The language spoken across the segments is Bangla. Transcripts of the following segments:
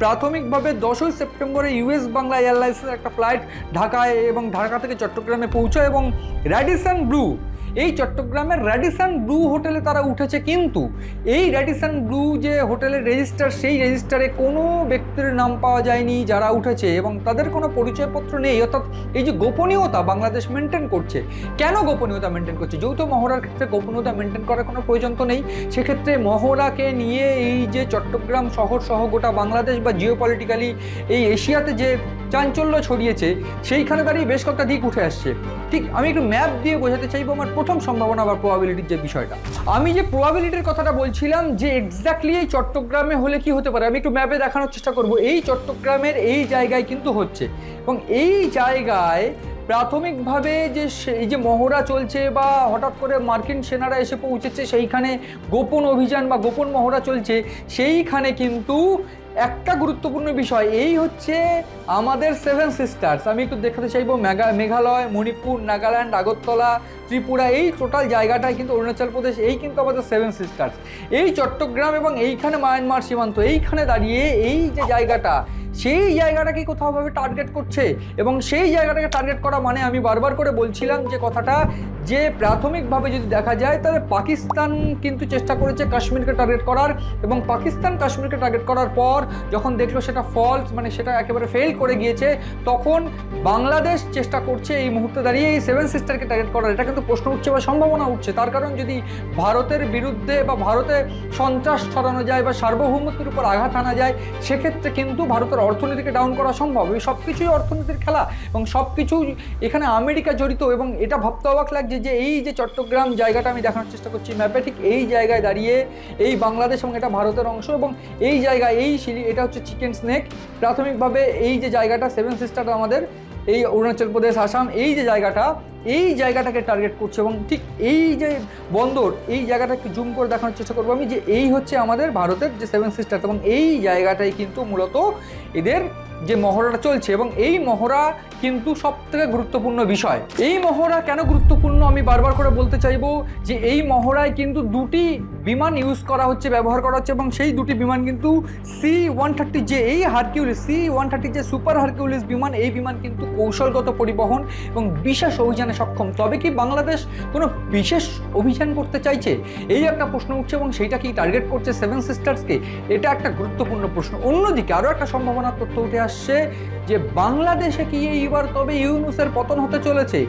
প্রাথমিকভাবে দশই সেপ্টেম্বরে ইউএস বাংলা এয়ারলাইন্সের একটা ফ্লাইট ঢাকায় এবং ঢাকা থেকে চট্টগ্রামে পৌঁছায় এবং র্যাডিসন ব্লু এই চট্টগ্রামের র্যাডিসন ব্লু হোটেলে তারা উঠেছে কিন্তু এই র্যাডিসন ব্লু যে হোটেলের রেজিস্টার সেই রেজিস্টারে কোনো ব্যক্তির নাম পাওয়া যায়নি যারা উঠেছে এবং তাদের কোনো পরিচয়পত্র নেই। অর্থাৎ এই যে গোপনীয়তা বাংলাদেশ মেনটেন করছে। কেন গোপনীয়তা মেনটেন করছে? যৌথ মহড়ার ক্ষেত্রে গোপনীয়তা মেনটেন করার কোনো প্রয়োজন তো নেই। সেক্ষেত্রে মহড়াকে নিয়ে এই যে চট্টগ্রাম শহর সহ গোটা বাংলাদেশ বা জিও পলিটিক্যালি এই এশিয়াতে যে চাঞ্চল্য ছড়িয়েছে, সেইখানে দাঁড়িয়ে বেশ কয়েকটা দিক উঠে আসছে। ঠিক আমি একটু ম্যাপ দিয়ে বোঝাতে চাইব আমার প্রথম সম্ভাবনা বা প্রবাবিলিটির যে বিষয়টা। আমি যে প্রবাবিলিটির কথাটা বলছিলাম, যে এক্স্যাক্টলি এই চট্টগ্রামে হলে কি হতে পারে, আমি একটু ম্যাপে দেখানোর চেষ্টা করব। এই চট্টগ্রামের এই জায়গায় কিন্তু হচ্ছে। এবং এই জায়গায় প্রাথমিকভাবে যে এই যে মহড়া চলছে বা হঠাৎ করে মার্কিন সেনারা এসে পৌঁছেছে, সেইখানে গোপন অভিযান বা গোপন মহড়া চলছে, সেইখানে কিন্তু একটা গুরুত্বপূর্ণ বিষয়, এই হচ্ছে আমাদের সেভেন সিস্টার্স আমি একটু দেখাতে চাইব মেঘা মেঘালয়, মণিপুর, নাগাল্যান্ড, আগরতলা, ত্রিপুরা, এই টোটাল জায়গাটাই কিন্তু অরুণাচল প্রদেশ, এই কিন্তু আমাদের সেভেন সিস্টার্স এই চট্টগ্রাম এবং এইখানে মায়ানমার সীমান্ত, এইখানে দাঁড়িয়ে এই যে জায়গাটা সেই জায়গাটাকে কোথাওভাবে টার্গেট করছে? এবং সেই জায়গাটাকে টার্গেট করা মানে আমি বারবার করে বলছিলাম যে কথাটা, যে প্রাথমিকভাবে যদি দেখা যায়, তাহলে পাকিস্তান কিন্তু চেষ্টা করেছে কাশ্মীরকে টার্গেট করার এবং পাকিস্তান কাশ্মীরকে টার্গেট করার পর যখন দেখল সেটা ফলস মানে সেটা একেবারে ফেল করে গিয়েছে, তখন বাংলাদেশ চেষ্টা করছে এই মুহূর্তে দাঁড়িয়ে এই সেভেন সিস্টারকে টার্গেট করার। এটা কিন্তু প্রশ্ন উঠছে বা সম্ভাবনা উঠছে। তার কারণ যদি ভারতের বিরুদ্ধে বা ভারতে সন্ত্রাস ছড়ানো যায় বা সার্বভৌমত্বের উপর আঘাত আনা যায়, সেক্ষেত্রে কিন্তু ভারতের অর্থনীতিকে ডাউন করা সম্ভব। এই সব কিছুই অর্থনীতির খেলা এবং সব কিছু এখানে আমেরিকা জড়িত এবং এটা ভাবতে অবাক লাগছে যে এই যে চট্টগ্রাম জায়গাটা আমি দেখানোর চেষ্টা করছি ম্যাপে ঠিক এই জায়গায় দাঁড়িয়ে এই বাংলাদেশ এবং এটা ভারতের অংশ এবং এই জায়গায় এই সিঁড়ি এটা হচ্ছে চিকেন স্নেক প্রাথমিকভাবে এই যে জায়গাটা সেভেন সিস্টারটা আমাদের এই অরুণাচল প্রদেশ, আসাম, এই যে জায়গাটা, এই জায়গাটাকে টার্গেট করছে এবং ঠিক এই যে বন্দর, এই জায়গাটাকে জুম করে দেখানোর চেষ্টা করব আমি যে এই হচ্ছে আমাদের ভারতের যে সেভেন সিস্টার এবং এই জায়গাটাই কিন্তু মূলত এদের যে মহড়াটা চলছে এবং এই মহড়া কিন্তু সব থেকে গুরুত্বপূর্ণ বিষয়। এই মহড়া কেন গুরুত্বপূর্ণ আমি বারবার করে বলতে চাইব যে এই মহড়ায় কিন্তু দুটি বিমান ইউজ করা হচ্ছে, ব্যবহার করা হচ্ছে এবং সেই দুটি বিমান কিন্তু সি ওয়ান থার্টি যে এই হারকিউলিস সি ওয়ান থার্টি যে সুপার হারকিউলিস বিমান, এই বিমান কিন্তু কৌশলগত পরিবহন এবং বিশেষ অভিযানে সক্ষম। তবে কি বাংলাদেশ কোনো বিশেষ অভিযান করতে চাইছে? এই একটা প্রশ্ন উঠছে এবং সেইটা কি টার্গেট করছে সেভেন সিস্টার্সকে এটা একটা গুরুত্বপূর্ণ প্রশ্ন। অন্যদিকে আরও একটা সম্ভাবনার তথ্য উঠে আসছে যে বাংলাদেশে কি এইবার তবে ইউনুসের পতন হতে চলেছে?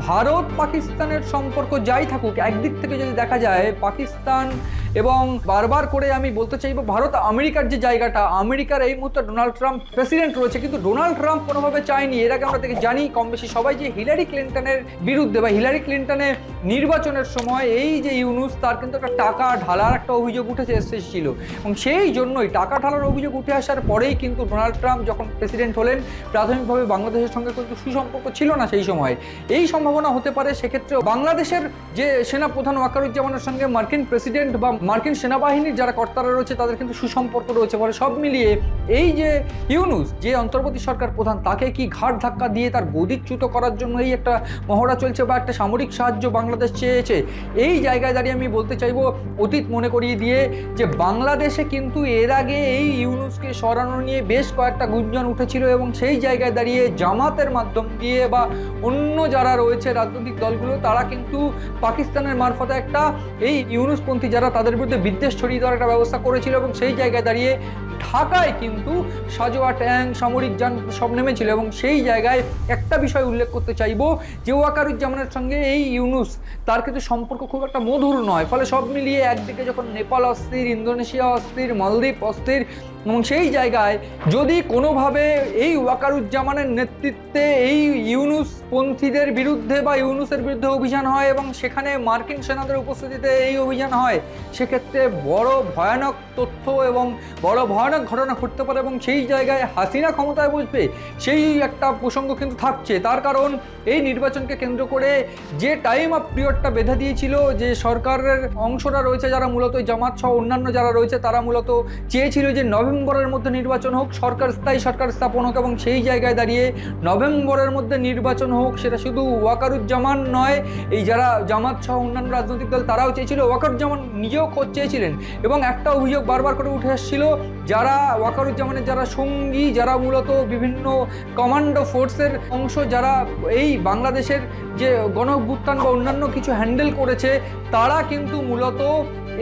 ভারত পাকিস্তানের সম্পর্ক যাই থাকুক একদিক থেকে যদি দেখা যায় পাকিস্তান এবং বারবার করে আমি বলতে চাইব, ভারত আমেরিকার যে জায়গাটা, আমেরিকার এই মুহূর্তে ডোনাল্ড ট্রাম্প প্রেসিডেন্ট রয়েছে, কিন্তু ডোনাল্ড ট্রাম্প কোনোভাবে চায়নি। এর আগে আমরা থেকে জানি কম বেশি সবাই যে হিলারি ক্লিন্টনের বিরুদ্ধে বা হিলারি ক্লিন্টনের নির্বাচনের সময় এই যে ইউনুস, তার কিন্তু একটা টাকা ঢালার একটা অভিযোগ উঠেছে, এসেছিল। এবং সেই জন্যই টাকা ঢালার অভিযোগ উঠে আসার পরেই কিন্তু ডোনাল্ড ট্রাম্প যখন প্রেসিডেন্ট হলেন, প্রাথমিকভাবে বাংলাদেশের সঙ্গে কিন্তু সুসম্পর্ক ছিল না সেই সময়। এই সম্ভাবনা হতে পারে সেক্ষেত্রে বাংলাদেশের যে সেনা প্রধান ওয়াকারুজ্জামানের সঙ্গে মার্কিন প্রেসিডেন্ট বা মার্কিন সেনাবাহিনীর যারা কর্তারা রয়েছে, তাদের কিন্তু সুসম্পর্ক রয়েছে। ফলে সব মিলিয়ে এই যে ইউনুস, যে অন্তর্বর্তী সরকার প্রধান, তাকে কি ঘাট ধাক্কা দিয়ে তার গদিচ্যুত করার জন্য এই একটা মহড়া চলছে বা একটা সামরিক সাহায্য বাংলাদেশ চেয়েছে? এই জায়গায় দাঁড়িয়ে আমি বলতে চাইব, অতীত মনে করিয়ে দিয়ে যে বাংলাদেশে কিন্তু এর আগে এই ইউনুসকে সরানো নিয়ে বেশ কয়েকটা গুঞ্জন উঠেছিল এবং সেই জায়গায় দাঁড়িয়ে জামাতের মাধ্যম দিয়ে বা অন্য যারা রয়েছে রাজনৈতিক দলগুলো, তারা কিন্তু পাকিস্তানের মারফতে একটা এই ইউনুসপন্থী যারা তাদের বিরুদ্ধে বিদ্বেষ ছড়িয়ে দেওয়ার একটা ব্যবস্থা করেছিল এবং সেই জায়গায় দাঁড়িয়ে ঢাকায় কিন্তু সাজোয়া ট্যাঙ্ক সামরিক যান সব নেমেছিল এবং সেই জায়গায় একটা বিষয় উল্লেখ করতে চাইব যে ওয়াকারুজ্জামানের সঙ্গে এই ইউনুস, তার কিন্তু সম্পর্ক খুব একটা মধুর নয়। ফলে সব মিলিয়ে একদিকে যখন নেপাল অস্থির, ইন্দোনেশিয়া অস্থির, মালদ্বীপ অস্থির এবং সেই জায়গায় যদি কোনোভাবে এই ওয়াকারুজ্জামানের নেতৃত্বে এই ইউনুস পন্থীদের বিরুদ্ধে বা ইউনুসের বিরুদ্ধে অভিযান হয় এবং সেখানে মার্কিন সেনাদের উপস্থিতিতে এই অভিযান হয় সেক্ষেত্রে বড় ভয়ানক তথ্য এবং বড় ভয়ানক ঘটনা ঘটতে পারে এবং সেই জায়গায় হাসিনা ক্ষমতায় বসবে, সেই একটা প্রসঙ্গ কিন্তু থাকছে। তার কারণ এই নির্বাচনকে কেন্দ্র করে যে টাইম অফ পিরিয়ডটা বেঁধে দিয়েছিল, যে সরকারের অংশরা রয়েছে যারা মূলত জামাত সহ অন্যান্য যারা রয়েছে, তারা মূলত চেয়েছিল যে নভেম্বরের মধ্যে নির্বাচন হোক, সরকার স্থায়ী সরকার স্থাপন হোক এবং সেই জায়গায় দাঁড়িয়ে নভেম্বরের মধ্যে নির্বাচন হোক, সেটা শুধু ওয়াকারুজ্জামান নয়, এই যারা জামাত সহ অন্যান্য রাজনৈতিক দল, তারাও চেয়েছিল ওয়াকারুজ্জামান নিজেও খোঁজ চেয়েছিলেন এবং একটা অভিযোগ বারবার করে উঠে এসেছিল যারা ওয়াকারুজ্জামানের যারা সঙ্গী, যারা মূলত বিভিন্ন কমান্ডো ফোর্সের অংশ, যারা এই বাংলাদেশের যে গণঅভ্যুত্থান বা অন্যান্য কিছু হ্যান্ডেল করেছে, তারা কিন্তু মূলত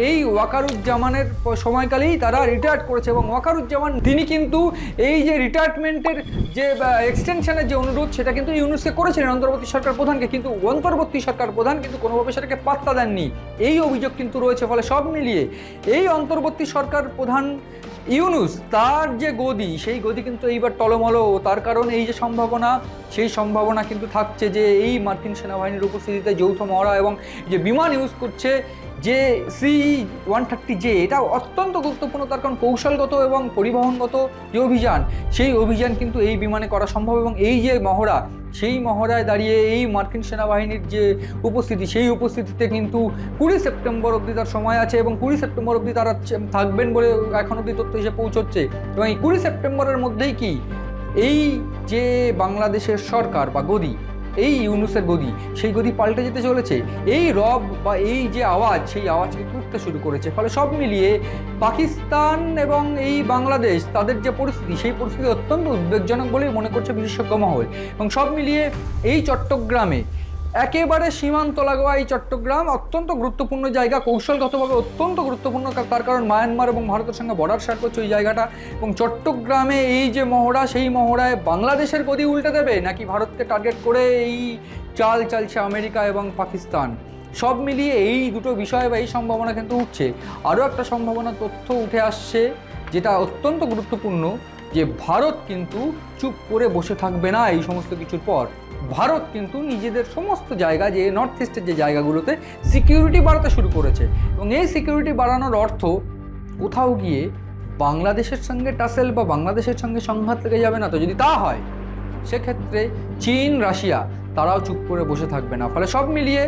এই ওয়াকারুজ্জামানের সময়কালেই তারা রিটায়ার্ড করেছে এবং ওয়াকারুজ্জামান তিনি কিন্তু এই যে রিটায়ারমেন্টের যে এক্সটেনশনের যে অনুরোধ, সেটা কিন্তু ইউনুসকে করেছিলেন অন্তর্বর্তী সরকার প্রধানকে, কিন্তু অন্তর্বর্তী সরকার প্রধান কিন্তু কোনোভাবে সেটাকে পাত্তা দেননি। এই অভিযোগ কিন্তু রয়েছে, ফলে সব মিলিয়ে এই অন্তর্বর্তী সরকার প্রধান ইউনুস, তার যে গদি, সেই গদি কিন্তু এইবার টলমলো তার কারণ এই যে সম্ভাবনা, সেই সম্ভাবনা কিন্তু থাকছে যে এই মার্কিন সেনাবাহিনীর উপস্থিতিতে যৌথ মহড়া এবং যে বিমান ইউজ করছে যে সি ওয়ান থার্টি জে এটা অত্যন্ত গুরুত্বপূর্ণ, তার কারণ কৌশলগত এবং পরিবহনগত যে অভিযান, সেই অভিযান কিন্তু এই বিমানে করা সম্ভব এবং এই যে মহড়া, সেই মহড়ায় দাঁড়িয়ে এই মার্কিন সেনাবাহিনীর যে উপস্থিতি, সেই উপস্থিতিতে কিন্তু কুড়ি সেপ্টেম্বর অবধি তার সময় আছে এবং কুড়ি সেপ্টেম্বর অবধি তারা থাকবেন বলে এখন অবধি তথ্য এসে পৌঁছচ্ছে। এবং এই কুড়ি সেপ্টেম্বরের মধ্যেই কি? এই যে বাংলাদেশের সরকার বা গদি এই ইউনুসের গদি, সেই গদি পাল্টে যেতে চলেছে। এই রব বা এই যে আওয়াজ, সেই আওয়াজকে তুলতে শুরু করেছে। ফলে সব মিলিয়ে পাকিস্তান এবং এই বাংলাদেশ, তাদের যে পরিস্থিতি, সেই পরিস্থিতি অত্যন্ত উদ্বেগজনক বলেই মনে করছে বিশেষজ্ঞ মহল। এবং সব মিলিয়ে এই চট্টগ্রামে একেবারে সীমান্ত লাগোয়া এই চট্টগ্রাম অত্যন্ত গুরুত্বপূর্ণ জায়গা। কৌশলগতভাবে অত্যন্ত গুরুত্বপূর্ণ তার কারণ মায়ানমার এবং ভারতের সঙ্গে বর্ডার শেয়ার করছে ওই জায়গাটা। এবং চট্টগ্রামে এই যে মহড়া, সেই মহড়ায় বাংলাদেশের গদি উল্টে দেবে? নাকি ভারতকে টার্গেট করে এই চাল চালছে আমেরিকা এবং পাকিস্তান? সব মিলিয়ে এই দুটো বিষয় বা এই সম্ভাবনা কিন্তু উঠছে। আরও একটা সম্ভাবনা তথ্য উঠে আসছে, যেটা অত্যন্ত গুরুত্বপূর্ণ, যে ভারত কিন্তু চুপ করে বসে থাকবে না এই সমস্ত কিছুর পর। ভারত কিন্তু নিজেদের সমস্ত জায়গা, যে নর্থ ইস্টের যে জায়গাগুলোতে সিকিউরিটি বাড়াতে শুরু করেছে। এবং এই সিকিউরিটি বাড়ানোর অর্থ কোথাও গিয়ে বাংলাদেশের সঙ্গে টাসেল বা বাংলাদেশের সঙ্গে সংঘাত লেগে যাবে না তো যদি তা হয়, সেক্ষেত্রে চীন, রাশিয়া তারাও চুপ করে বসে থাকবে না। ফলে সব মিলিয়ে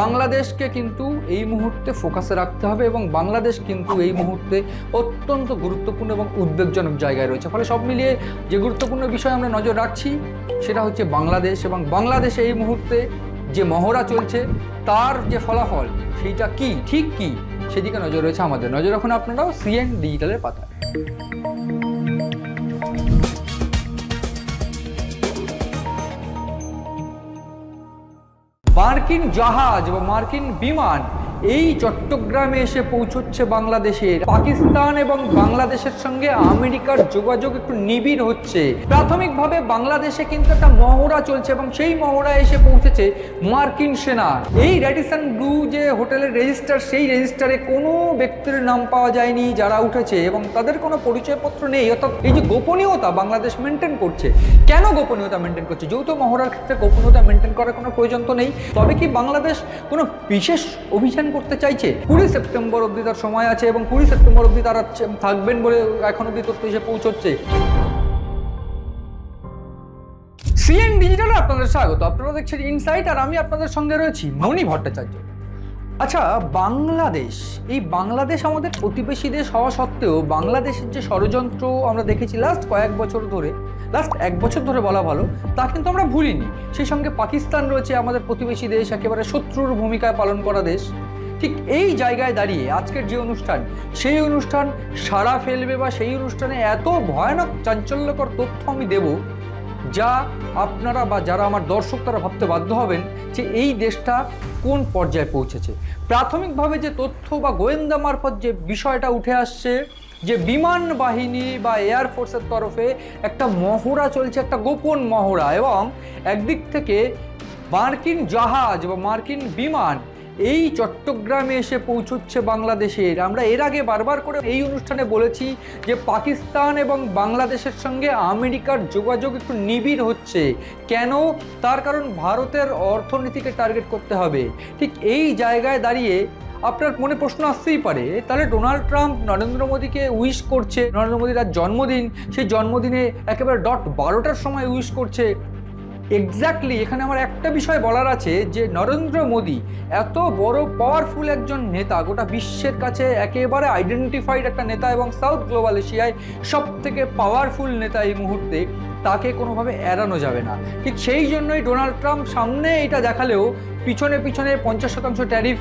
বাংলাদেশকে কিন্তু এই মুহূর্তে ফোকাসে রাখতে হবে এবং বাংলাদেশ কিন্তু এই মুহূর্তে অত্যন্ত গুরুত্বপূর্ণ এবং উদ্বেগজনক জায়গায় রয়েছে। ফলে সব মিলিয়ে যে গুরুত্বপূর্ণ বিষয় আমরা নজর রাখছি, সেটা হচ্ছে বাংলাদেশ এবং বাংলাদেশে এই মুহূর্তে যে মহড়া চলছে, তার যে ফলাফল, সেইটা কি, ঠিক কি, সেদিকে নজর রয়েছে আমাদের। নজর রাখুন আপনারাও সিএন ডিজিটালের পাতায়। মার্কিন জাহাজ বা মার্কিন বিমান এই চট্টগ্রামে এসে পৌঁছচ্ছে বাংলাদেশের। পাকিস্তান এবং বাংলাদেশের সঙ্গে আমেরিকার যোগাযোগ একটু নিবিড় হচ্ছে। প্রাথমিকভাবে বাংলাদেশে কিন্তু একটা মহড়া চলছে এবং সেই মহড়া এসে পৌঁছেছে মার্কিন সেনা। এই রেডিসন ব্লু যে হোটেলের রেজিস্টার, সেই রেজিস্টারে কোনো ব্যক্তির নাম পাওয়া যায়নি যারা উঠেছে এবং তাদের কোনো পরিচয়পত্র নেই। অর্থাৎ এই যে গোপনীয়তা বাংলাদেশ মেনটেন করছে। কেন গোপনীয়তা মেনটেন করছে? যৌথ মহড়ার ক্ষেত্রে গোপনীয়তা মেনটেন করার কোনো প্রয়োজন তো নেই। তবে কি বাংলাদেশ কোনো বিশেষ অভিযান করতে চাইছে। কুড়ি সেপ্টেম্বর অবধি তার সময় আছে এবং কুড়ি সেপ্টেম্বর অবধি তারা থাকবেন বলে এখন অবধি তথ্য এসে পৌঁছচ্ছে। সিএন ডিজিটালে আপনাদের স্বাগত। আপনারা দেখছেন ইনসাইট আর আমি আপনাদের সঙ্গে রয়েছি মণি ভট্টাচার্য। আচ্ছা বাংলাদেশ, এই বাংলাদেশ আমাদের প্রতিবেশী দেশ হওয়া সত্ত্বেও বাংলাদেশের যে ষড়যন্ত্র আমরা দেখেছি লাস্ট কয়েক বছর ধরে লাস্ট এক বছর ধরে বলা ভালো, তা কিন্তু আমরা ভুলিনি। সেই সঙ্গে পাকিস্তান রয়েছে আমাদের প্রতিবেশী দেশ, একেবারে শত্রুর ভূমিকায় পালন করা দেশ। ঠিক এই জায়গায় দাঁড়িয়ে আজকের যে অনুষ্ঠান, সেই অনুষ্ঠান সারা ফেলবে বা সেই অনুষ্ঠানে এত ভয়ানক চাঞ্চল্যকর তথ্য আমি দেব যা আপনারা বা যারা আমার দর্শক তারা ভাবতে বাধ্য হবেন যে এই দেশটা কোন পর্যায়ে পৌঁছেছে। প্রাথমিকভাবে যে তথ্য বা গোয়েন্দা মারফত যে বিষয়টা উঠে আসছে, যে বিমান বাহিনী বা এয়ারফোর্সের তরফে একটা মহড়া চলছে, একটা গোপন মহড়া এবং একদিক থেকে মার্কিন জাহাজ বা মার্কিন বিমান এই চট্টগ্রামে এসে পৌঁছচ্ছে বাংলাদেশের। আমরা এর আগে বারবার করে এই অনুষ্ঠানে বলেছি যে পাকিস্তান এবং বাংলাদেশের সঙ্গে আমেরিকার যোগাযোগ একটু নিবিড় হচ্ছে। কেন? তার কারণ ভারতের অর্থনীতিকে টার্গেট করতে হবে। ঠিক এই জায়গায় দাঁড়িয়ে আপনার মনে প্রশ্ন আসতেই পারে তাহলে ডোনাল্ড ট্রাম্প নরেন্দ্র মোদীকে উইশ করছে? নরেন্দ্র মোদীর আজ জন্মদিন। সেই জন্মদিনে একেবারে ডট বারোটার সময় উইশ করছে। এক্স্যাক্টলি এখানে আমার একটা বিষয় বলার আছে যে নরেন্দ্র মোদী এত বড় পাওয়ারফুল একজন নেতা, গোটা বিশ্বের কাছে একেবারে আইডেন্টিফাইড একটা নেতা এবং সাউথ গ্লোবাল এশিয়ায় সব থেকে পাওয়ারফুল নেতা এই মুহূর্তে, তাকে কোনোভাবে এড়ানো যাবে না। ঠিক সেই জন্যই ডোনাল্ড ট্রাম্প সামনে এটা দেখালেও পিছনে পিছনে পঞ্চাশ শতাংশ ট্যারিফ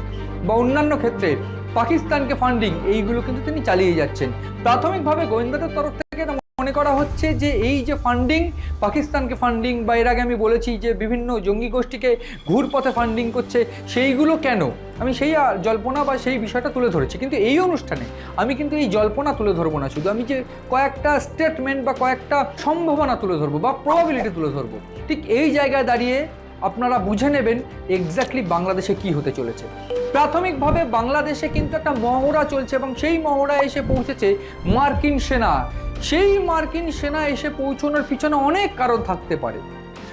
বা অন্যান্য ক্ষেত্রে পাকিস্তানকে ফান্ডিং এইগুলো কিন্তু তিনি চালিয়ে যাচ্ছেন। প্রাথমিকভাবে গোয়েন্দাদের তরফ থেকে মনে করা হচ্ছে যে এই যে ফান্ডিং পাকিস্তানকে ফান্ডিং বা এর আগে আমি বলেছি যে বিভিন্ন জঙ্গি গোষ্ঠীকে ঘুরপথে ফান্ডিং করছে, সেইগুলো কেন? আমি সেই জল্পনা বা সেই বিষয়টা তুলে ধরেছি। কিন্তু এই অনুষ্ঠানে আমি কিন্তু এই জল্পনা তুলে ধরবো না। শুধু আমি যে কয়েকটা স্টেটমেন্ট বা কয়েকটা সম্ভাবনা তুলে ধরবো বা প্রবাবিলিটি তুলে ধরবো। ঠিক এই জায়গায় দাঁড়িয়ে আপনারা বুঝে নেবেন এক্স্যাক্টলি বাংলাদেশে কি হতে চলেছে। প্রাথমিকভাবে বাংলাদেশে কিন্তু একটা মহড়া চলছে এবং সেই মহড়া এসে পৌঁছেছে মার্কিন সেনা। সেই মার্কিন সেনা এসে পৌঁছানোর পিছনে অনেক কারণ থাকতে পারে।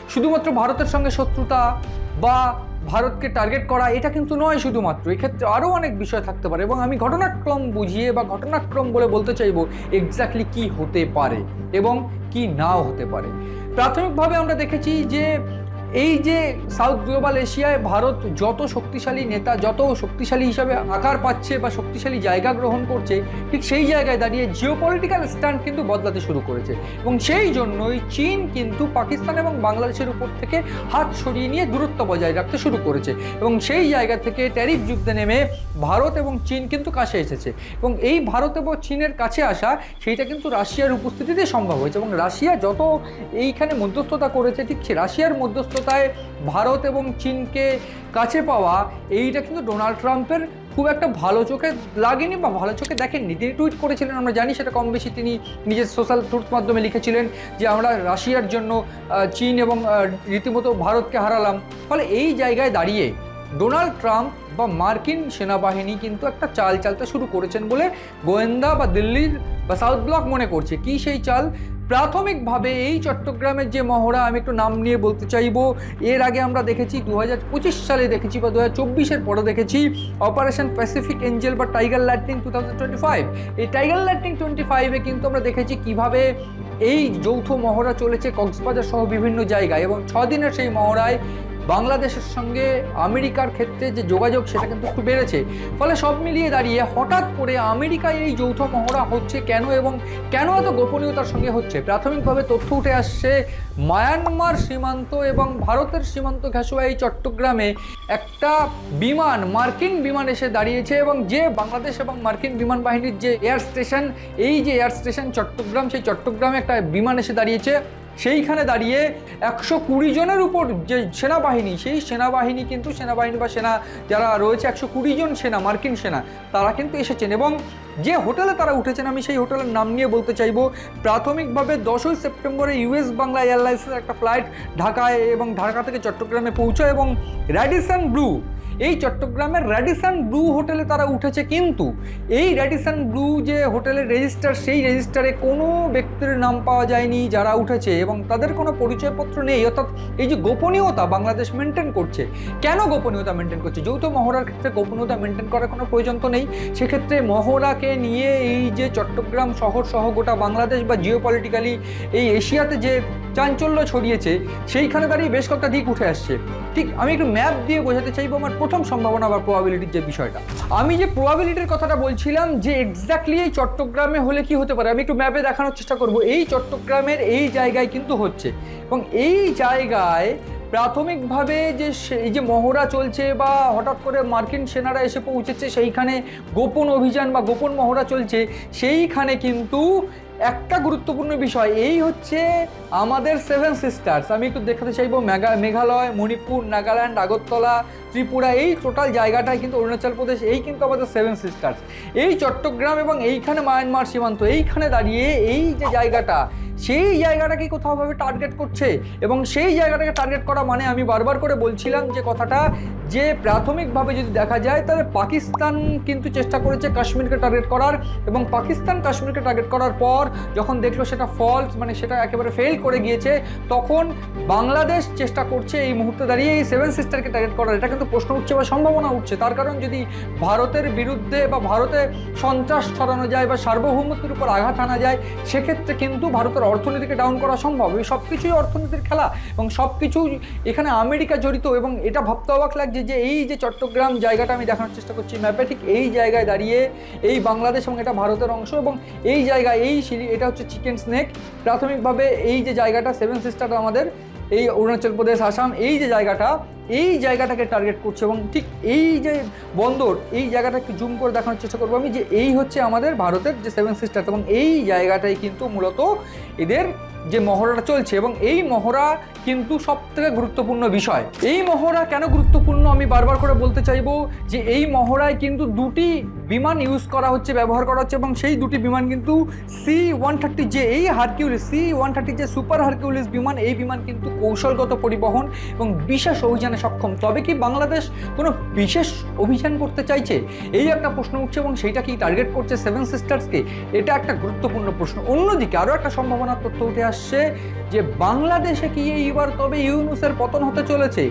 শুধুমাত্র ভারতের সঙ্গে শত্রুতা বা ভারতকে টার্গেট করা, এটা কিন্তু নয় শুধুমাত্র, এক্ষেত্রে আরও অনেক বিষয় থাকতে পারে এবং আমি ঘটনাক্রম বুঝিয়ে বা ঘটনাক্রম বলে বলতে চাইব এক্স্যাক্টলি কি হতে পারে এবং কি নাও হতে পারে। প্রাথমিকভাবে আমরা দেখেছি যে এই যে সাউথ গ্লোবাল এশিয়ায় ভারত যত শক্তিশালী নেতা, যত শক্তিশালী হিসাবে আকার পাচ্ছে বা শক্তিশালী জায়গা গ্রহণ করছে, ঠিক সেই জায়গায় দাঁড়িয়ে জিওপলিটিক্যাল স্ট্যান্ড কিন্তু বদলাতে শুরু করেছে। এবং সেই জন্যই চীন কিন্তু পাকিস্তান এবং বাংলাদেশের উপর থেকে হাত সরিয়ে নিয়ে দূরত্ব বজায় রাখতে শুরু করেছে। এবং সেই জায়গা থেকে ট্যারিফ যুদ্ধে নেমে ভারত এবং চীন কিন্তু কাছে এসেছে। এবং এই ভারত এবং চীনের কাছে আসা, সেইটা কিন্তু রাশিয়ার উপস্থিতিতে সম্ভব হয়েছে। এবং রাশিয়া যত এইখানে মধ্যস্থতা করেছে, ঠিক রাশিয়ার মধ্যস্থতায় ভারত এবং চীনকে কাছে পাওয়া, এইটা কিন্তু ডোনাল্ড ট্রাম্পের খুব একটা ভালো চোখে লাগেনি বা ভালো চোখে দেখেননি। তিনি টুইট করেছিলেন, আমরা জানি সেটা কম বেশি তিনি নিজের সোশ্যাল ট্রুথ মাধ্যমে লিখেছিলেন যে, আমরা রাশিয়ার জন্য চীন এবং রীতিমতো ভারতকে হারালাম। ফলে এই জায়গায় দাঁড়িয়ে ডোনাল্ড ট্রাম্প বা মার্কিন সেনাবাহিনী কিন্তু একটা চাল চালতে শুরু করেছেন বলে গোয়েন্দা বা দিল্লির বা সাউথ ব্লক মনে করছে। কি সেই চাল? প্রাথমিকভাবে এই চট্টগ্রামের যে মহড়া, আমি একটু নাম নিয়ে বলতে চাইব। এর আগে আমরা দেখেছি দু হাজার পঁচিশ সালে দেখেছি বা দু হাজার পরে দেখেছি অপারেশন প্যাসিফিক এঞ্জেল বা টাইগার লাইটনিং টু এই টাইগার লাইটনিং টোয়েন্টি ফাইভে কিন্তু আমরা দেখেছি কীভাবে এই যৌথ মহড়া চলেছে কক্সবাজার সহ বিভিন্ন জায়গায় এবং ছদিনের সেই মহড়ায় বাংলাদেশের সঙ্গে আমেরিকার ক্ষেত্রে যে যোগাযোগ সেটা কিন্তু একটু বেড়েছে। ফলে সব মিলিয়ে দাঁড়িয়ে হঠাৎ করে আমেরিকায় এই যৌথ মহড়া হচ্ছে কেন এবং কেন এত গোপনীয়তার সঙ্গে হচ্ছে? প্রাথমিকভাবে তথ্য উঠে আসছে, মায়ানমার সীমান্ত এবং ভারতের সীমান্ত ঘেঁষোয়া এই চট্টগ্রামে একটা বিমান, মার্কিন বিমান এসে দাঁড়িয়েছে এবং যে বাংলাদেশ এবং মার্কিন বিমান বাহিনীর যে এয়ার স্টেশন, এই যে এয়ার স্টেশন চট্টগ্রাম, সেই চট্টগ্রামে একটা বিমান এসে দাঁড়িয়েছে। সেইখানে দাঁড়িয়ে একশো কুড়ি জনের উপর যে সেনাবাহিনী, সেই সেনাবাহিনী কিন্তু সেনাবাহিনী বা সেনা যারা রয়েছে, একশো কুড়ি জন সেনা, মার্কিন সেনা, তারা কিন্তু এসেছেন এবং যে হোটেলে তারা উঠেছেন, আমি সেই হোটেলের নাম নিয়ে বলতে চাইব। প্রাথমিকভাবে দশই সেপ্টেম্বরে ইউএস বাংলা এয়ারলাইন্সের একটা ফ্লাইট ঢাকায় এবং ঢাকা থেকে চট্টগ্রামে পৌঁছয় এবং র্যাডিসন ব্লু এই চট্টগ্রামের র্যাডিসন ব্লু হোটেলে তারা উঠেছে কিন্তু এই র্যাডিসন ব্লু যে হোটেলের রেজিস্টার সেই রেজিস্টারে কোনো ব্যক্তির নাম পাওয়া যায়নি যারা উঠেছে এবং তাদের কোনো পরিচয়পত্র নেই। অর্থাৎ এই যে গোপনীয়তা বাংলাদেশ মেনটেন করছে। কেন গোপনীয়তা মেনটেন করছে? যৌথ মহড়ার ক্ষেত্রে গোপনীয়তা মেনটেন করার কোনো প্রয়োজন তো নেই। সেক্ষেত্রে মহড়াকে নিয়ে এই যে চট্টগ্রাম শহর সহ গোটা বাংলাদেশ বা জিও পলিটিক্যালি এই এশিয়াতে যে চাঞ্চল্য ছড়িয়েছে, সেইখানে দাঁড়িয়ে বেশ কয়েকটা দিক উঠে আসছে। ঠিক আমি একটু ম্যাপ দিয়ে বোঝাতে চাইব আমার প্রথম সম্ভাবনা বা প্রবাবিলিটির যে বিষয়টা। আমি যে প্রবাবিলিটির কথাটা বলছিলাম, যে এক্স্যাক্টলি এই চট্টগ্রামে হলে কি হতে পারে, আমি একটু ম্যাপে দেখানোর চেষ্টা করব। এই চট্টগ্রামের এই জায়গায় কিন্তু হচ্ছে। এবং এই জায়গায় প্রাথমিকভাবে যে এই যে মহড়া চলছে বা হঠাৎ করে মার্কিন সেনারা এসে পৌঁছেছে, সেইখানে গোপন অভিযান বা গোপন মহড়া চলছে, সেইখানে কিন্তু একটা গুরুত্বপূর্ণ বিষয়, এই হচ্ছে আমাদের সেভেন সিস্টার্স আমি একটু দেখাতে চাইব মেঘা মেঘালয়, মণিপুর, নাগাল্যান্ড, আগরতলা, ত্রিপুরা, এই টোটাল জায়গাটাই কিন্তু অরুণাচল প্রদেশ, এই কিন্তু আমাদের সেভেন সিস্টার্স এই চট্টগ্রাম এবং এইখানে মায়ানমার সীমান্ত, এইখানে দাঁড়িয়ে এই যে জায়গাটা সেই জায়গাটাকে কোথাওভাবে টার্গেট করছে এবং সেই জায়গাটাকে টার্গেট করা মানে আমি বারবার করে বলছিলাম যে কথাটা যে প্রাথমিকভাবে যদি দেখা যায় তাহলে পাকিস্তান কিন্তু চেষ্টা করেছে কাশ্মীরকে টার্গেট করার এবং পাকিস্তান কাশ্মীরকে টার্গেট করার পর যখন দেখল সেটা ফলস মানে সেটা একেবারে ফেল করে গিয়েছে, তখন বাংলাদেশ চেষ্টা করছে এই মুহূর্তে দাঁড়িয়ে এই সেভেন সিস্টারকে টার্গেট করার। এটা কিন্তু প্রশ্ন উঠছে বা সম্ভাবনা উঠছে। তার কারণ যদি ভারতের বিরুদ্ধে বা ভারতে সন্ত্রাস ছড়ানো যায় বা সার্বভৌমত্বের উপর আঘাত আনা যায়, সেক্ষেত্রে কিন্তু ভারতের অর্থনীতিকে ডাউন করা সম্ভব। এই সব কিছুই অর্থনীতির খেলা এবং সব কিছু এখানে আমেরিকা জড়িত এবং এটা ভাবতে অবাক লাগছে যে এই যে চট্টগ্রাম জায়গাটা আমি দেখানোর চেষ্টা করছি ম্যাপে ঠিক এই জায়গায় দাঁড়িয়ে এই বাংলাদেশ এবং এটা ভারতের অংশ এবং এই জায়গায় এই সিঁড়ি এটা হচ্ছে চিকেন স্নেক। প্রাথমিকভাবে এই যে জায়গাটা সেভেন সিস্টার আমাদের, এই অরুণাচল প্রদেশ, আসাম, এই যে জায়গাটা এই জায়গাটাকে টার্গেট করছে এবং ঠিক এই যে বন্দর, এই জায়গাটাকে জুম করে দেখানোর চেষ্টা করব আমি যে এই হচ্ছে আমাদের ভারতের যে সেভেন সিস্টার এবং এই জায়গাটাই কিন্তু মূলত এদের যে মহড়াটা চলছে এবং এই মহড়া কিন্তু সব থেকে গুরুত্বপূর্ণ বিষয়। এই মহড়া কেন গুরুত্বপূর্ণ? আমি বারবার করে বলতে চাইব যে এই মহড়ায় কিন্তু দুটি বিমান ইউজ করা হচ্ছে, ব্যবহার করা হচ্ছে এবং সেই দুটি বিমান কিন্তু সি ওয়ান থার্টি যে এই হারকিউলিস সি ওয়ান থার্টি যে সুপার হারকিউলিস বিমান, এই বিমান কিন্তু কৌশলগত পরিবহন এবং বিশেষ অভিযানে সক্ষম। তবে কি বাংলাদেশ কোনো বিশেষ অভিযান করতে চাইছে? এই একটা প্রশ্ন উঠছে এবং সেইটা কি টার্গেট করছে সেভেন সিস্টার্সকে এটা একটা গুরুত্বপূর্ণ প্রশ্ন। অন্যদিকে আরও একটা সম্ভাবনার তথ্য উঠে আসছে যে বাংলাদেশে কি এইবার তবে ইউনুসের পতন হতে চলেছে?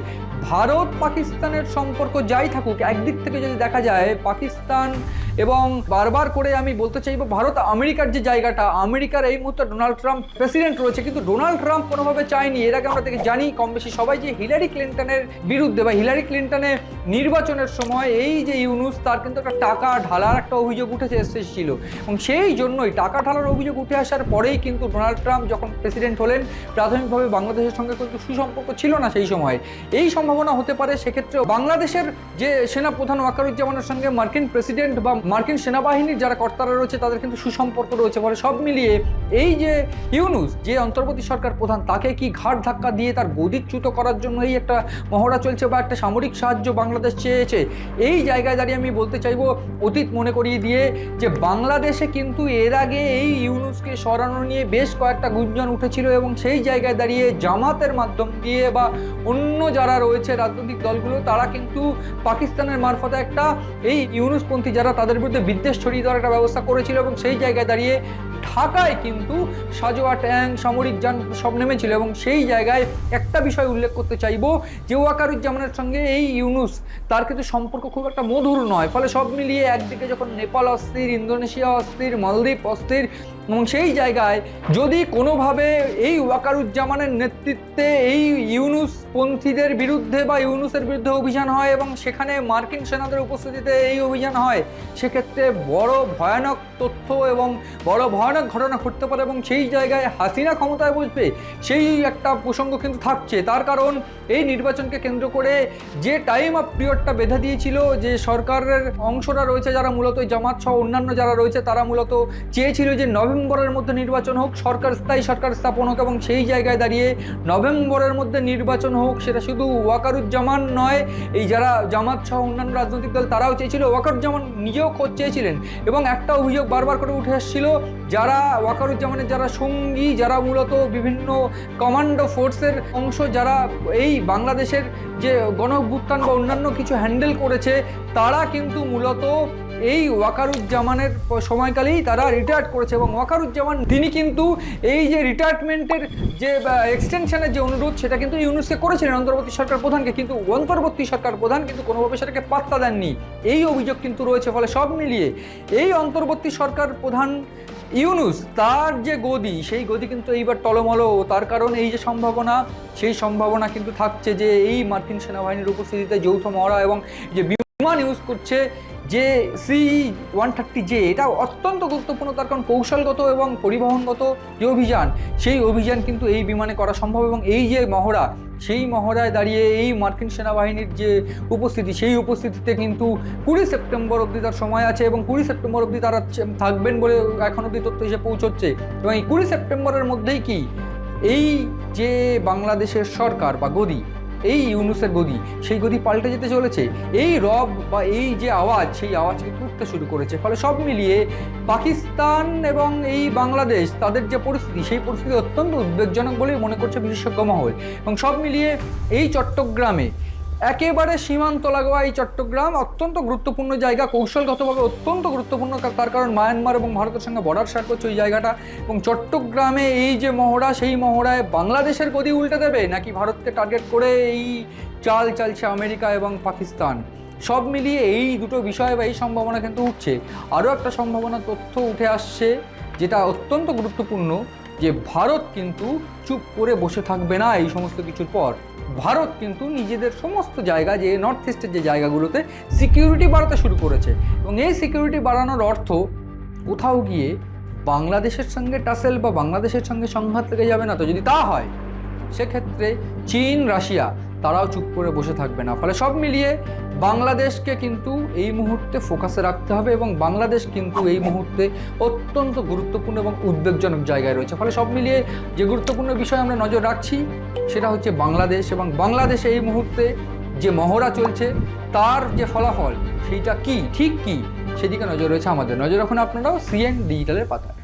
ভারত পাকিস্তানের সম্পর্ক যাই থাকুক, একদিক থেকে যদি দেখা যায়, পাকিস্তান এবং বারবার করে আমি বলতে চাইব, ভারত আমেরিকার যে জায়গাটা, আমেরিকার এই মুহূর্তে ডোনাল্ড ট্রাম্প প্রেসিডেন্ট রয়েছে, কিন্তু ডোনাল্ড ট্রাম্প কোনোভাবে চায়নি। এর আগে আমরা থেকে জানি কম বেশি সবাই যে হিলারি ক্লিন্টনের বিরুদ্ধে বা হিলারি ক্লিন্টনের নির্বাচনের সময় এই যে ইউনুস, তার কিন্তু একটা টাকা ঢালার একটা অভিযোগ উঠেছে, এসেছিল। এবং সেই জন্যই টাকা ঢালার অভিযোগ উঠে আসার পরেই কিন্তু ডোনাল্ড ট্রাম্প যখন প্রেসিডেন্ট হলেন, প্রাথমিকভাবে বাংলাদেশের সঙ্গে কিন্তু সুসম্পর্ক ছিল না সেই সময়। এই সম্ভাবনা হতে পারে সেক্ষেত্রে বাংলাদেশের যে সেনা প্রধান ওয়াকারুজ্জামানের সঙ্গে মার্কিন প্রেসিডেন্ট বা মার্কিন সেনাবাহিনীর যারা কর্তারা রয়েছে, তাদের কিন্তু সুসম্পর্ক রয়েছে। ফলে সব মিলিয়ে এই যে ইউনুস, যে অন্তর্বর্তী সরকার প্রধান, তাকে কি ঘাট ধাক্কা দিয়ে তার গদিচ্যুত করার জন্য এই একটা মহড়া চলছে বা একটা সামরিক সাহায্য বাংলাদেশ চেয়েছে? এই জায়গায় দাঁড়িয়ে আমি বলতে চাইব, অতীত মনে করিয়ে দিয়ে যে বাংলাদেশে কিন্তু এর আগে এই ইউনুসকে সরানো নিয়ে বেশ কয়েকটা গুঞ্জন উঠেছিল এবং সেই জায়গায় দাঁড়িয়ে জামাতের মাধ্যম দিয়ে বা অন্য যারা রয়েছে রাজনৈতিক দলগুলো, তারা কিন্তু পাকিস্তানের মারফতে একটা এই ইউনুসপন্থী যারা তাদের বিরুদ্ধে বিদ্বেষ ছড়িয়ে দেওয়ার একটা ব্যবস্থা করেছিল এবং সেই জায়গায় দাঁড়িয়ে ঢাকায় কিন্তু সাজোয়া ট্যাঙ্ক সামরিক যান সব নেমেছিল এবং সেই জায়গায় একটা বিষয় উল্লেখ করতে চাইব যে ওয়াকারুজ্জামানের সঙ্গে এই ইউনুস, তার কিন্তু সম্পর্ক খুব একটা মধুর নয়। ফলে সব মিলিয়ে একদিকে যখন নেপাল অস্থির, ইন্দোনেশিয়া অস্থির, মালদ্বীপ অস্থির এবং সেই জায়গায় যদি কোনোভাবে এই ওয়াকারুজ্জামানের নেতৃত্বে এই ইউনুস পন্থীদের বিরুদ্ধে বা ইউনুসের বিরুদ্ধে অভিযান হয় এবং সেখানে মার্কিন সেনাদের উপস্থিতিতে এই অভিযান হয়, সেক্ষেত্রে বড় ভয়ানক তথ্য এবং বড় ভয়ানক ঘটনা ঘটতে পারে এবং সেই জায়গায় হাসিনা ক্ষমতায় বসবে, সেই একটা প্রসঙ্গ কিন্তু থাকছে। তার কারণ এই নির্বাচনকে কেন্দ্র করে যে টাইম অফ পিরিয়ডটা বেঁধে দিয়েছিল, যে সরকারের অংশরা রয়েছে যারা মূলত জামাত সহ অন্যান্য যারা রয়েছে, তারা মূলত চেয়েছিল যে নভেম্বরের মধ্যে নির্বাচন হোক, সরকার স্থায়ী সরকার স্থাপন হোক এবং সেই জায়গায় দাঁড়িয়ে নভেম্বরের মধ্যে নির্বাচন হোক, সেটা শুধু ওয়াকারুজ্জামান নয়, এই যারা জামাত সহ অন্যান্য রাজনৈতিক দল, তারাও চেয়েছিল, ওয়াকারুজ্জামান নিজেও খোঁজ চেয়েছিলেন এবং একটা অভিযোগ বারবার করে উঠে এসেছিল যারা ওয়াকারুজ্জামানের যারা সঙ্গী, যারা মূলত বিভিন্ন কমান্ডো ফোর্সের অংশ, যারা এই বাংলাদেশের যে গণভ্যুত্থান বা অন্যান্য কিছু হ্যান্ডেল করেছে, তারা কিন্তু মূলত এই ওয়াকারুজ্জামানের সময়কালেই তারা রিটায়ার্ড করেছে এবং ওয়াকারুজ্জামান তিনি কিন্তু এই যে রিটায়ারমেন্টের যে এক্সটেনশনের যে অনুরোধ, সেটা কিন্তু ইউনুসকে করেছিলেন অন্তর্বর্তী সরকার প্রধানকে, কিন্তু অন্তর্বর্তী সরকার প্রধান কিন্তু কোনোভাবে সেটাকে পাত্তা দেননি। এই অভিযোগ কিন্তু রয়েছে, ফলে সব মিলিয়ে এই অন্তর্বর্তী সরকার প্রধান ইউনুস, তার যে গদি, সেই গদি কিন্তু এইবার টলমলো তার কারণ এই যে সম্ভাবনা, সেই সম্ভাবনা কিন্তু থাকছে যে এই মার্কিন সেনাবাহিনীর উপস্থিতিতে যৌথ মহড়া এবং যে বিমান ইউজ করছে যে সি ওয়ান থার্টি জে এটা অত্যন্ত গুরুত্বপূর্ণ, তার কারণ কৌশলগত এবং পরিবহনগত যে অভিযান, সেই অভিযান কিন্তু এই বিমানে করা সম্ভব এবং এই যে মহড়া, সেই মহড়ায় দাঁড়িয়ে এই মার্কিন সেনাবাহিনীর যে উপস্থিতি, সেই উপস্থিতিতে কিন্তু কুড়ি সেপ্টেম্বর অবধি তার সময় আছে এবং কুড়ি সেপ্টেম্বর অবধি তারা থাকবেন বলে এখন অবধি তথ্য এসে পৌঁছচ্ছে। এবং এই কুড়ি সেপ্টেম্বরের মধ্যেই কি? এই যে বাংলাদেশের সরকার বা গদি এই ইউনুসের গদি, সেই গদি পাল্টে যেতে চলেছে। এই রব বা এই যে আওয়াজ, সেই আওয়াজ তুলতে শুরু করেছে। ফলে সব মিলিয়ে পাকিস্তান এবং এই বাংলাদেশ, তাদের যে পরিস্থিতি, সেই পরিস্থিতি অত্যন্ত উদ্বেগজনক বলেই মনে করছে বিশেষজ্ঞ মহল। এবং সব মিলিয়ে এই চট্টগ্রামে একেবারে সীমান্ত লাগোয়া এই চট্টগ্রাম অত্যন্ত গুরুত্বপূর্ণ জায়গা। কৌশলগতভাবে অত্যন্ত গুরুত্বপূর্ণ তার কারণ মায়ানমার এবং ভারতের সঙ্গে বর্ডার শেয়ার করছে ওই জায়গাটা। এবং চট্টগ্রামে এই যে মহড়া, সেই মহড়ায় বাংলাদেশের গদি উল্টে দেবে নাকি ভারতকে টার্গেট করে এই চাল চালছে আমেরিকা এবং পাকিস্তান? সব মিলিয়ে এই দুটো বিষয় বা এই সম্ভাবনা কিন্তু উঠছে। আরও একটা সম্ভাবনা তথ্য উঠে আসছে, যেটা অত্যন্ত গুরুত্বপূর্ণ, যে ভারত কিন্তু চুপ করে বসে থাকবে না এই সমস্ত কিছুর পর। ভারত কিন্তু নিজেদের সমস্ত জায়গা, যে নর্থ ইস্টের যে জায়গাগুলোতে সিকিউরিটি বাড়াতে শুরু করেছে। এবং এই সিকিউরিটি বাড়ানোর অর্থ কোথাও গিয়ে বাংলাদেশের সঙ্গে টাসেল বা বাংলাদেশের সঙ্গে সংঘাত লেগে যাবে না। তো যদি তা হয়, সেক্ষেত্রে চীন, রাশিয়া তারাও চুপ করে বসে থাকবে না। ফলে সব মিলিয়ে বাংলাদেশকে কিন্তু এই মুহূর্তে ফোকাসে রাখতে হবে এবং বাংলাদেশ কিন্তু এই মুহূর্তে অত্যন্ত গুরুত্বপূর্ণ এবং উদ্বেগজনক জায়গায় রয়েছে। ফলে সব মিলিয়ে যে গুরুত্বপূর্ণ বিষয় আমরা নজর রাখছি, সেটা হচ্ছে বাংলাদেশ এবং বাংলাদেশে এই মুহূর্তে যে মহড়া চলছে, তার যে ফলাফল, সেইটা কি, ঠিক কি, সেদিকে নজর রয়েছে আমাদের। নজর রাখুন আপনারাও সিএন ডিজিটালের পাতায়।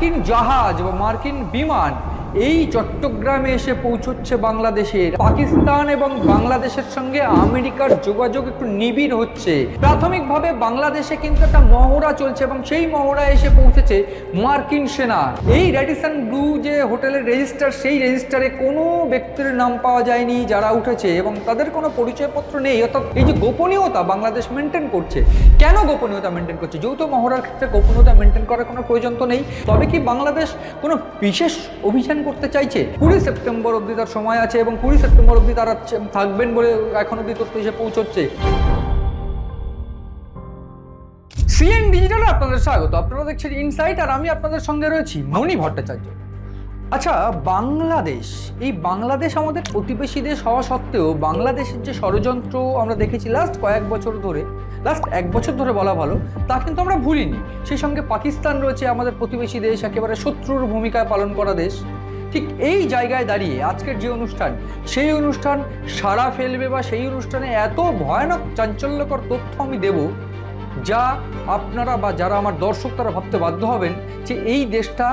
মার্কিন জাহাজ বা মার্কিন বিমান এই চট্টগ্রামে এসে পৌঁছচ্ছে বাংলাদেশের পাকিস্তান এবং বাংলাদেশের সঙ্গে আমেরিকার যোগাযোগ একটু নিবিড় হচ্ছে। প্রাথমিকভাবে বাংলাদেশে কিন্তু একটা মহড়া চলছে এবং সেই মহড়া এসে পৌঁছেছে মার্কিন সেনা। এই রেডিসন ব্লু যে হোটেলের রেজিস্টার, সেই রেজিস্টারে কোনো ব্যক্তির নাম পাওয়া যায়নি যারা উঠেছে এবং তাদের কোনো পরিচয়পত্র নেই। অর্থাৎ এই যে গোপনীয়তা বাংলাদেশ মেনটেন করছে, কেন গোপনীয়তা মেনটেন করছে? যৌথ মহড়ার ক্ষেত্রে গোপনীয়তা মেনটেন করার কোনো প্রয়োজন তো নেই। তবে কি বাংলাদেশ কোনো বিশেষ অভিযান করতে চাইছে। কুড়ি সেপ্টেম্বর অবধি তার সময় আছে এবং কুড়ি সেপ্টেম্বর অবধি তারা থাকবেন বলে এখন অবধি তথ্য এসে পৌঁছচ্ছে। সিএন ডিজিটালে আপনাদের স্বাগত। আপনারা দেখছেন ইনসাইট আর আমি আপনাদের সঙ্গে রয়েছি মণি ভট্টাচার্য। আচ্ছা বাংলাদেশ, এই বাংলাদেশ আমাদের প্রতিবেশী দেশ হওয়া সত্ত্বেও বাংলাদেশের যে ষড়যন্ত্র আমরা দেখেছি লাস্ট কয়েক বছর ধরে লাস্ট এক বছর ধরে বলা ভালো, তা কিন্তু আমরা ভুলিনি। সেই সঙ্গে পাকিস্তান রয়েছে আমাদের প্রতিবেশী দেশ, একেবারে শত্রুর ভূমিকায় পালন করা দেশ। ঠিক এই জায়গায় দাঁড়িয়ে আজকের যে অনুষ্ঠান, সেই অনুষ্ঠান সাড়া ফেলবে বা সেই অনুষ্ঠানে এত ভয়ানক চাঞ্চল্যকর তথ্য আমি দেব যা আপনারা বা যারা আমার দর্শক তারা ভাবতে বাধ্য হবেন যে এই দেশটা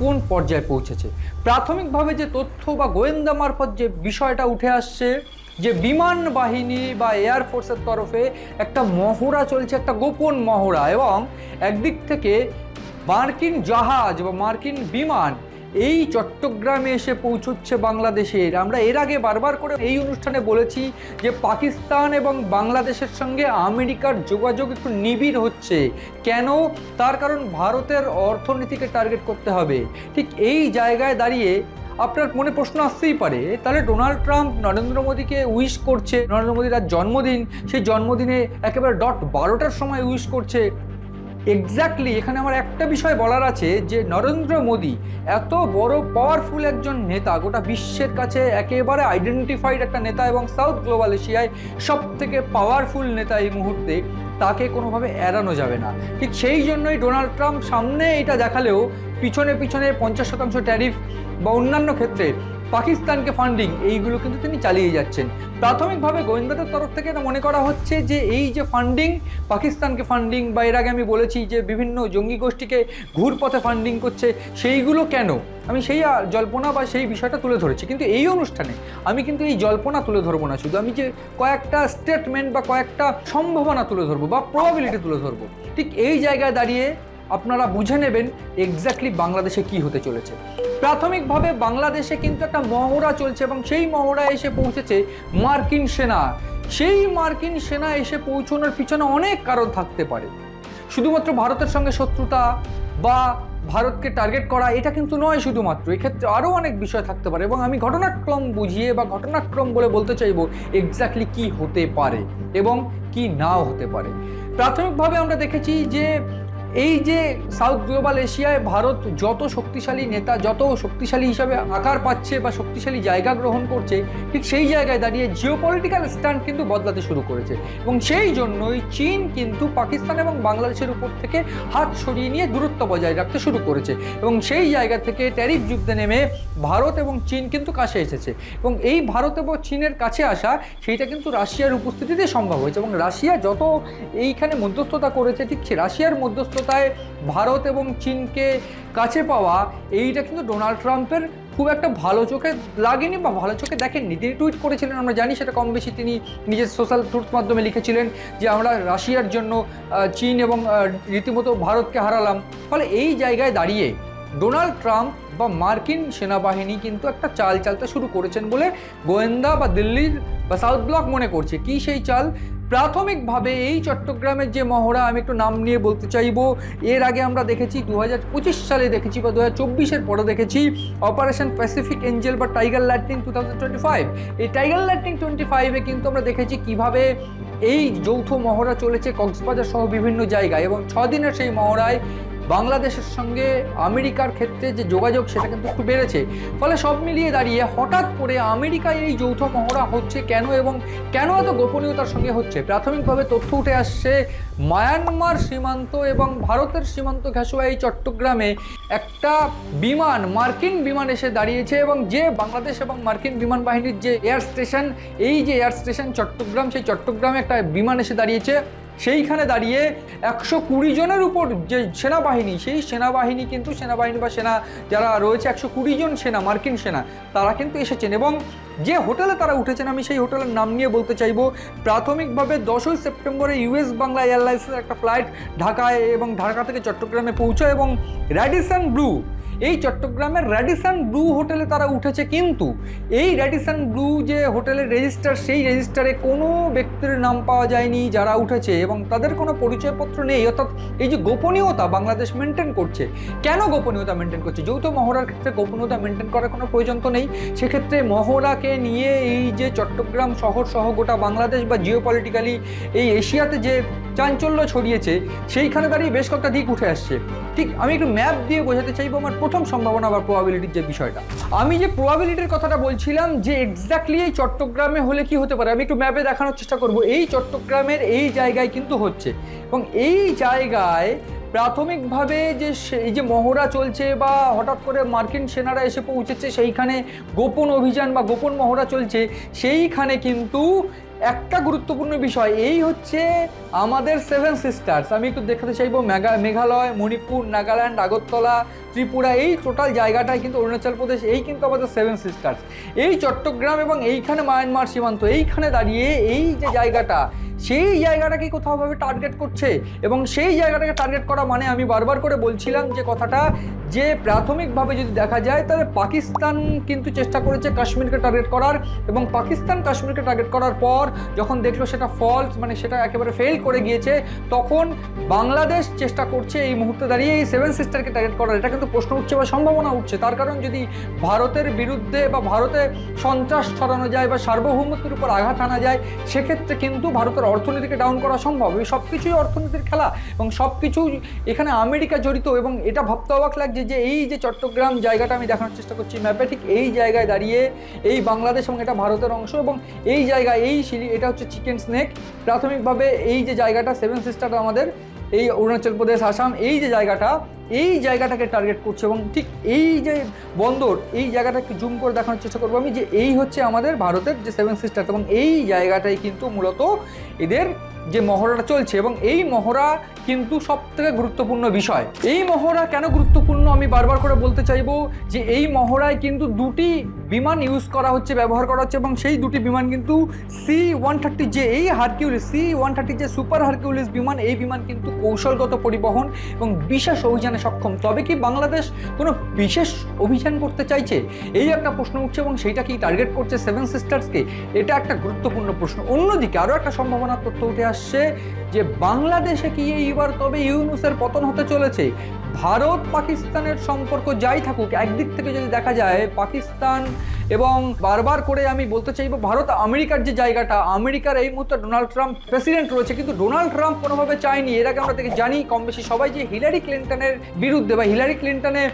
কোন পর্যায়ে পৌঁছেছে। প্রাথমিকভাবে যে তথ্য বা গোয়েন্দা মারফত যে বিষয়টা উঠে আসছে, যে বিমান বাহিনী বা এয়ারফোর্সের তরফে একটা মহড়া চলছে, একটা গোপন মহড়া এবং একদিক থেকে মার্কিন জাহাজ বা মার্কিন বিমান এই চট্টগ্রামে এসে পৌঁছচ্ছে বাংলাদেশের আমরা এর আগে বারবার করে এই অনুষ্ঠানে বলেছি যে পাকিস্তান এবং বাংলাদেশের সঙ্গে আমেরিকার যোগাযোগ একটু নিবিড় হচ্ছে। কেন? তার কারণ ভারতের অর্থনীতিকে টার্গেট করতে হবে। ঠিক এই জায়গায় দাঁড়িয়ে আপনার মনে প্রশ্ন আসতেই পারে তাহলে ডোনাল্ড ট্রাম্প নরেন্দ্র মোদীকে উইশ করছে, নরেন্দ্র মোদীর আজ জন্মদিন, সেই জন্মদিনে একেবারে ডট বারোটার সময় উইশ করছে এক্স্যাক্টলি এখানে আমার একটা বিষয় বলার আছে যে নরেন্দ্র মোদী এত বড় পাওয়ারফুল একজন নেতা, গোটা বিশ্বের কাছে একেবারে আইডেন্টিফাইড একটা নেতা এবং সাউথ গ্লোবাল এশিয়ায় সব থেকে পাওয়ারফুল নেতা এই মুহূর্তে, তাকে কোনোভাবে এড়ানো যাবে না। ঠিক সেই জন্যই ডোনাল্ড ট্রাম্প সামনে এটা দেখালেও পিছনে পিছনে পঞ্চাশ শতাংশ ট্যারিফ বা অন্যান্য ক্ষেত্রে পাকিস্তানকে ফান্ডিং এইগুলো কিন্তু তিনি চালিয়ে যাচ্ছেন। প্রাথমিকভাবে গোয়েন্দাদের তরফ থেকে এটা মনে করা হচ্ছে যে এই যে ফান্ডিং পাকিস্তানকে ফান্ডিং বা এর আগে আমি বলেছি যে বিভিন্ন জঙ্গি গোষ্ঠীকে ঘুরপথে ফান্ডিং করছে, সেইগুলো কেন? আমি সেই জল্পনা বা সেই বিষয়টা তুলে ধরেছি। কিন্তু এই অনুষ্ঠানে আমি কিন্তু এই জল্পনা তুলে ধরবো না। শুধু আমি যে কয়েকটা স্টেটমেন্ট বা কয়েকটা সম্ভাবনা তুলে ধরবো বা প্রবাবিলিটি তুলে ধরবো। ঠিক এই জায়গায় দাঁড়িয়ে আপনারা বুঝে নেবেন এক্স্যাক্টলি বাংলাদেশে কি হতে চলেছে। প্রাথমিকভাবে বাংলাদেশে কিন্তু একটা মহড়া চলছে এবং সেই মহড়া এসে পৌঁছেছে মার্কিন সেনা। সেই মার্কিন সেনা এসে পৌঁছানোর পিছনে অনেক কারণ থাকতে পারে। শুধুমাত্র ভারতের সঙ্গে শত্রুতা বা ভারতকে টার্গেট করা, এটা কিন্তু নয় শুধুমাত্র, এক্ষেত্রে আরও অনেক বিষয় থাকতে পারে এবং আমি ঘটনাক্রম বুঝিয়ে বা ঘটনাক্রম বলে বলতে চাইব এক্স্যাক্টলি কি হতে পারে এবং কি নাও হতে পারে। প্রাথমিকভাবে আমরা দেখেছি যে এই যে সাউথ গ্লোবাল এশিয়ায় ভারত যত শক্তিশালী নেতা, যত শক্তিশালী হিসাবে আকার পাচ্ছে বা শক্তিশালী জায়গা গ্রহণ করছে, ঠিক সেই জায়গায় দাঁড়িয়ে জিওপলিটিক্যাল স্ট্যান্ড কিন্তু বদলাতে শুরু করেছে। এবং সেই জন্যই চীন কিন্তু পাকিস্তান এবং বাংলাদেশের উপর থেকে হাত সরিয়ে নিয়ে দূরত্ব বজায় রাখতে শুরু করেছে। এবং সেই জায়গা থেকে ট্যারিফ যুদ্ধে নেমে ভারত এবং চীন কিন্তু কাছে এসেছে। এবং এই ভারত এবং চীনের কাছে আসা, সেইটা কিন্তু রাশিয়ার উপস্থিতিতে সম্ভব হয়েছে। এবং রাশিয়া যত এইখানে মধ্যস্থতা করেছে, ঠিক রাশিয়ার মধ্যস্থতায় ভারত এবং চীনকে কাছে পাওয়া, এইটা কিন্তু ডোনাল্ড ট্রাম্পের খুব একটা ভালো চোখে লাগেনি বা ভালো চোখে দেখেননি। তিনি টুইট করেছিলেন, আমরা জানি সেটা কম বেশি তিনি নিজের সোশ্যাল ট্রুথ মাধ্যমে লিখেছিলেন যে, আমরা রাশিয়ার জন্য চীন এবং রীতিমতো ভারতকে হারালাম। ফলে এই জায়গায় দাঁড়িয়ে ডোনাল্ড ট্রাম্প বা মার্কিন সেনাবাহিনী কিন্তু একটা চাল চালতে শুরু করেছেন বলে গোয়েন্দা বা দিল্লির বা সাউথ ব্লক মনে করছে। কি সেই চাল? প্রাথমিকভাবে এই চট্টগ্রামের যে মহড়া, আমি একটু নাম নিয়ে বলতে চাইব। এর আগে আমরা দেখেছি দু হাজার পঁচিশ সালে দেখেছি বা দু হাজার পরে দেখেছি অপারেশন প্যাসিফিক এঞ্জেল বা টাইগার লাইটিং টু এই টাইগার লাইটিং টোয়েন্টি ফাইভে কিন্তু আমরা দেখেছি কীভাবে এই যৌথ মহড়া চলেছে কক্সবাজার সহ বিভিন্ন জায়গায় এবং ছদিনের সেই মহড়ায় বাংলাদেশের সঙ্গে আমেরিকার ক্ষেত্রে যে যোগাযোগ, সেটা কিন্তু একটু বেড়েছে। ফলে সব মিলিয়ে দাঁড়িয়ে হঠাৎ করে আমেরিকায় এই যৌথ মহড়া হচ্ছে কেন এবং কেন এত গোপনীয়তার সঙ্গে হচ্ছে? প্রাথমিকভাবে তথ্য উঠে আসছে, মায়ানমার সীমান্ত এবং ভারতের সীমান্ত ঘেঁষোয়া এই চট্টগ্রামে একটা বিমান, মার্কিন বিমান এসে দাঁড়িয়েছে এবং যে বাংলাদেশ এবং মার্কিন বিমান বাহিনীর যে এয়ার স্টেশন, এই যে এয়ার স্টেশন চট্টগ্রাম, সেই চট্টগ্রামে একটা বিমান এসে দাঁড়িয়েছে। সেইখানে দাঁড়িয়ে একশো কুড়ি জনের উপর যে সেনাবাহিনী, সেই সেনাবাহিনী কিন্তু সেনাবাহিনী বা সেনা যারা রয়েছে, একশো কুড়ি জন সেনা, মার্কিন সেনা, তারা কিন্তু এসেছেন এবং যে হোটেলে তারা উঠেছেন, আমি সেই হোটেলের নাম নিয়ে বলতে চাইব। প্রাথমিকভাবে দশই সেপ্টেম্বরে ইউএস বাংলা এয়ারলাইন্সের একটা ফ্লাইট ঢাকায় এবং ঢাকা থেকে চট্টগ্রামে পৌঁছয় এবং র্যাডিসন ব্লু, এই চট্টগ্রামের র্যাডিসন ব্লু হোটেলে তারা উঠেছে কিন্তু এই র্যাডিসন ব্লু যে হোটেলের রেজিস্টার, সেই রেজিস্টারে কোনো ব্যক্তির নাম পাওয়া যায়নি যারা উঠেছে এবং তাদের কোনো পরিচয়পত্র নেই। অর্থাৎ এই যে গোপনীয়তা বাংলাদেশ মেনটেন করছে, কেন গোপনীয়তা মেনটেন করছে? যৌথ মহড়ার ক্ষেত্রে গোপনীয়তা মেনটেন করার কোনো প্রয়োজন তো নেই। সেক্ষেত্রে মহড়াকে নিয়ে এই যে চট্টগ্রাম শহর সহ গোটা বাংলাদেশ বা জিওপলিটিক্যালি এই এশিয়াতে যে চাঞ্চল্য ছড়িয়েছে সেইখানে দাঁড়িয়ে বেশ কয়েকটা দিক উঠে আসছে। ঠিক, আমি একটু ম্যাপ দিয়ে বোঝাতে চাইব আমার প্রথম সম্ভাবনা বা প্রবাবিলিটির যে বিষয়টা। আমি যে প্রবাবিলিটির কথাটা বলছিলাম যে এক্স্যাক্টলি এই চট্টগ্রামে হলে কি হতে পারে, আমি একটু ম্যাপে দেখানোর চেষ্টা করব। এই চট্টগ্রামের এই জায়গায় কিন্তু হচ্ছে। এবং এই জায়গায় প্রাথমিকভাবে যে এই যে মহড়া চলছে বা হঠাৎ করে মার্কিন সেনারা এসে পৌঁছেছে, সেইখানে গোপন অভিযান বা গোপন মহড়া চলছে, সেইখানে কিন্তু একটা গুরুত্বপূর্ণ বিষয়, এই হচ্ছে আমাদের সেভেন সিস্টার্স আমি একটু দেখাতে চাইব মেঘা মেঘালয়, মণিপুর, নাগাল্যান্ড, আগরতলা ত্রিপুরা, এই টোটাল জায়গাটাই কিন্তু অরুণাচল প্রদেশ, এই কিন্তু আমাদের সেভেন সিস্টার্স এই চট্টগ্রাম এবং এইখানে মায়ানমার সীমান্ত, এইখানে দাঁড়িয়ে এই যে জায়গাটা, সেই জায়গাটাকে কোথাওভাবে টার্গেট করছে এবং সেই জায়গাটাকে টার্গেট করা মানে আমি বারবার করে বলছিলাম যে কথাটা, যে প্রাথমিকভাবে যদি দেখা যায়, তাহলে পাকিস্তান কিন্তু চেষ্টা করেছে কাশ্মীরকে টার্গেট করার এবং পাকিস্তান কাশ্মীরকে টার্গেট করার পর যখন দেখল সেটা ফলস মানে সেটা একেবারে ফেল করে গিয়েছে, তখন বাংলাদেশ চেষ্টা করছে এই মুহূর্তে দাঁড়িয়ে এই সেভেন সিস্টারকে টার্গেট করার। এটা প্রশ্ন উঠছে বা সম্ভাবনা উঠছে। তার কারণ যদি ভারতের বিরুদ্ধে বা ভারতে সন্ত্রাস ছড়ানো যায় বা সার্বভৌমত্বের উপর আঘাত আনা যায়, সেক্ষেত্রে কিন্তু ভারতের অর্থনীতিকে ডাউন করা সম্ভব। এই সব কিছুই অর্থনীতির খেলা এবং সব কিছু এখানে আমেরিকা জড়িত এবং এটা ভাবতে অবাক লাগছে যে এই যে চট্টগ্রাম জায়গাটা আমি দেখানোর চেষ্টা করছি, ম্যাপে ঠিক এই জায়গায় দাঁড়িয়ে এই বাংলাদেশ এবং এটা ভারতের অংশ এবং এই জায়গায় এই সিঁড়ি এটা হচ্ছে চিকেন স্নেক। প্রাথমিকভাবে এই যে জায়গাটা, সেভেন সিস্টার আমাদের, এই অরুণাচল প্রদেশ, আসাম, এই যে জায়গাটা এই জায়গাটাকে টার্গেট করছে এবং ঠিক এই যে বন্দর, এই জায়গাটাকে জুম করে দেখানোর চেষ্টা করব আমি যে এই হচ্ছে আমাদের ভারতের যে সেভেন সিস্টার এবং এই জায়গাটাই কিন্তু মূলত এদের যে মহড়াটা চলছে এবং এই মহড়া কিন্তু সব থেকে গুরুত্বপূর্ণ বিষয়। এই মহড়া কেন গুরুত্বপূর্ণ? আমি বারবার করে বলতে চাইব যে এই মহড়ায় কিন্তু দুটি বিমান ইউজ করা হচ্ছে, ব্যবহার করা হচ্ছে এবং সেই দুটি বিমান কিন্তু সি ওয়ান থার্টি যে এই হারকিউলিস সি ওয়ান থার্টি যে সুপার হারকিউলিস বিমান, এই বিমান কিন্তু কৌশলগত পরিবহন এবং বিশেষ অভিযানে সক্ষম। তবে কি বাংলাদেশ কোনো বিশেষ অভিযান করতে চাইছে? এই একটা প্রশ্ন উঠছে এবং সেইটা কি টার্গেট করছে সেভেন সিস্টার্সকে এটা একটা গুরুত্বপূর্ণ প্রশ্ন। অন্যদিকে আরও একটা সম্ভাবনার তথ্য উঠে আসছে যে বাংলাদেশে কি এইবার তবে ইউনুসের পতন হতে চলেছে? ভারত পাকিস্তানের সম্পর্ক যাই থাকুক, একদিক থেকে যদি দেখা যায় পাকিস্তান এবং বারবার করে আমি বলতে চাইব ভারত, আমেরিকার যে জায়গাটা, আমেরিকার এই মুহূর্তে ডোনাল্ড ট্রাম্প প্রেসিডেন্ট রয়েছে, কিন্তু ডোনাল্ড ট্রাম্প কোনোভাবে চায়নি। এর আগে আমরা থেকে জানি কম বেশি সবাই যে হিলারি ক্লিন্টনের বিরুদ্ধে বা হিলারি ক্লিন্টনের